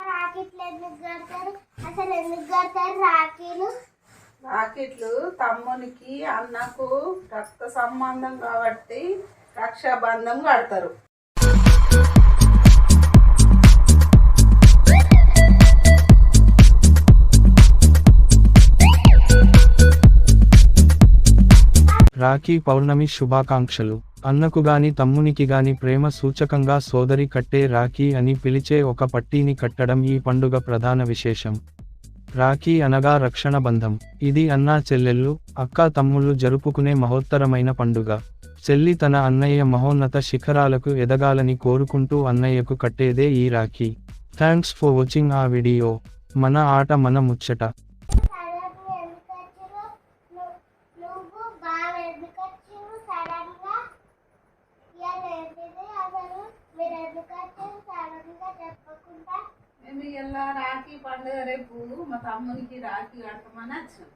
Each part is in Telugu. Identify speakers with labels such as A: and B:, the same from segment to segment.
A: రాకెట్లు ఎందుకు కడతారు? అసలు ఎందుకు కడతారు రాఖీలు?
B: రాకెట్లు తమ్మునికి అన్నకు రక్త సంబంధం కాబట్టి రక్షాబంధం కడతారు.
C: రాఖీ పౌర్ణమి శుభాకాంక్షలు. అన్నకు గాని తమ్మునికి ప్రేమ సూచకంగా సోదరి కట్టే రాఖీ అని పిలిచే ఒక పట్టీని కట్టడం ఈ పండుగ ప్రధాన విశేషం. రాఖీ అనగా రక్షణ బంధం. ఇది అన్నా చెల్లెళ్ళు అక్క తమ్ముళ్ళు జరుపుకునే మహోత్తరమైన పండుగ. చెల్లి తన అన్నయ్య మహోన్నత శిఖరాలకు ఎదగాలని కోరుకుంటూ అన్నయ్యకు కట్టేదే ఈ rakhi. Thanks for watching a video. మన ఆట మన ముచ్చట.
B: మేము ఇలా రాఖీ పండుగ రేపు మా తమ్మునికి రాఖీ కడతామని వచ్చినాం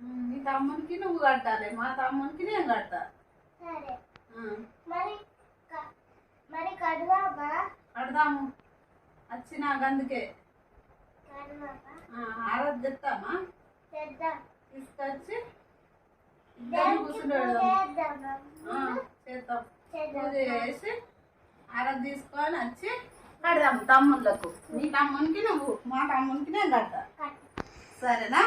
B: ఉమ్, మీ తమ్మునికి నువ్వు కట్టాలి మా తమ్మునికి నేను కడతా. కడదాము? వచ్చినాక అందుకే. ఆరతి తెస్తామా తీసుకొచ్చి
A: చేద్దామా?
B: చేద్దాం.
A: చేద్దాం.
B: పూజ చేసి ఆరతి తీసుకొని వచ్చి కడదాం తమ్ముళ్ళకు నీ తమ్మునికి నువ్వు మా తమ్మునికి నేను కడతా. సరేనా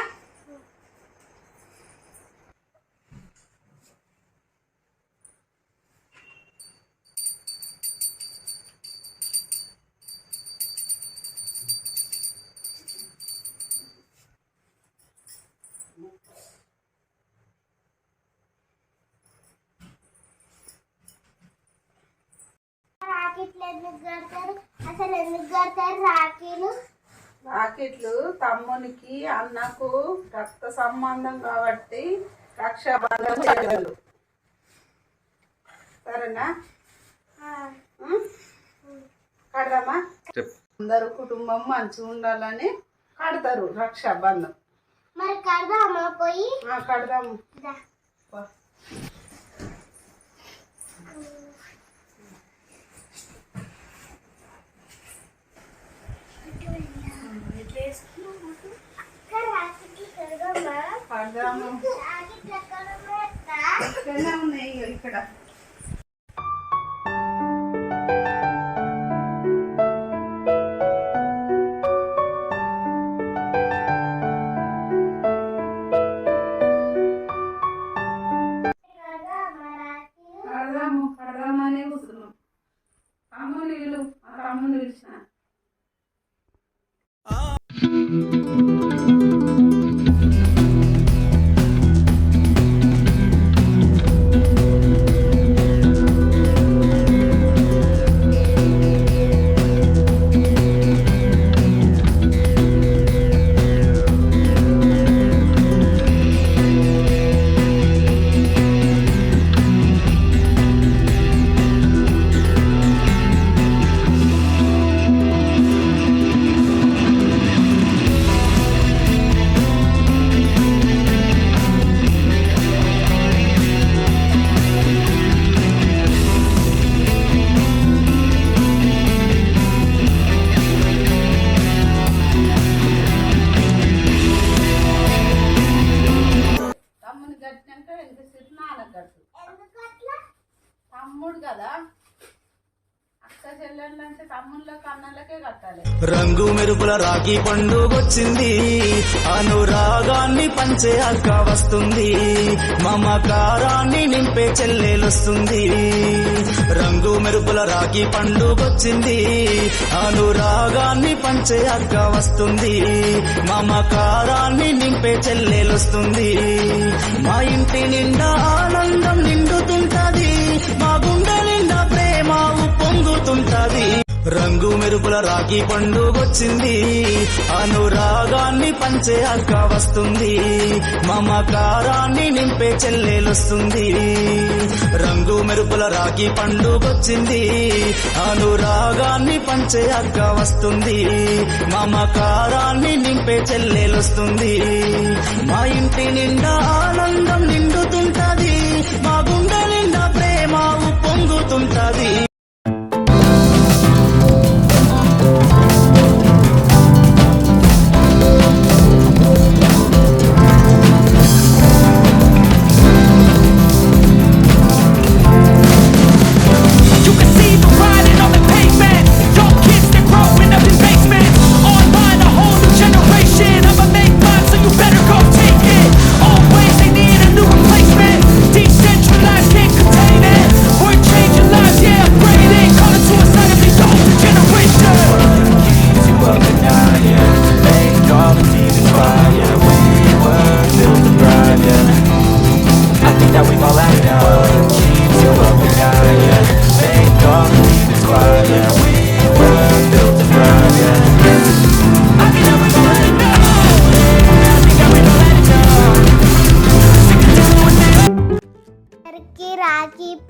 A: రాకెట్లు ఎందుకు కడతారు? అసలు ఎందుకు కడతారు రాఖీలు
B: రాకెట్లు తమ్మునికి అన్నకు రక్త సంబంధం కాబట్టి రక్షాబంధం చేయగలరు. సరేనా? కడదామా? అందరూ కుటుంబం మంచిగా ఉండాలని కడతారు రక్షాబంధం.
A: మరి కడదామా పోయి?
B: ఆ, కడదాము
A: దా.
B: పో.
A: అక్క రాకెట్లు
B: ఇక్కడనే ఉన్నాయి ఇక్కడ. తమ్ముడు కదా?
D: రంగు మెరుపుల రాఖీ పండుగొచ్చింది. అనురాగాన్ని పంచే అక్క వస్తుంది. మమకారాన్ని నింపే చెల్లెలొస్తుంది. రంగు మెరుపుల రాఖీ పండుగొచ్చింది. అనురాగాన్ని పంచే అక్క వస్తుంది. మమకారాన్ని నింపే చెల్లెలొస్తుంది. మా ఇంటి నిండా మెరుపుల రాఖీ పండుగొచ్చింది అనురాగాన్ని పంచే అక్క వస్తుంది. మమకారాన్ని నింపే చెల్లెలొస్తుంది. రంగు మెరుపుల రాఖీ పండుగొచ్చింది అనురాగాన్ని పంచే అక్క వస్తుంది. మమకారాన్ని నింపే చెల్లెలొస్తుంది. మా ఇంటి నిండా ఆనందం నిండుతుంటది. మా గుండె నిండా ప్రేమ పొంగుతుంటది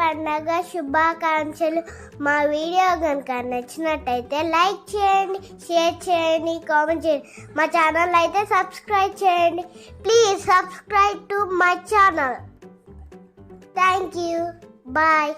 A: పండగ శుభాకాంక్షలు. మా వీడియో కనుక నచ్చినట్టయితే లైక్ చేయండి షేర్ చేయండి కామెంట్ చేయండి. మా ఛానల్ అయితే సబ్స్క్రైబ్ చేయండి. Please subscribe to my channel. Thank you. Bye.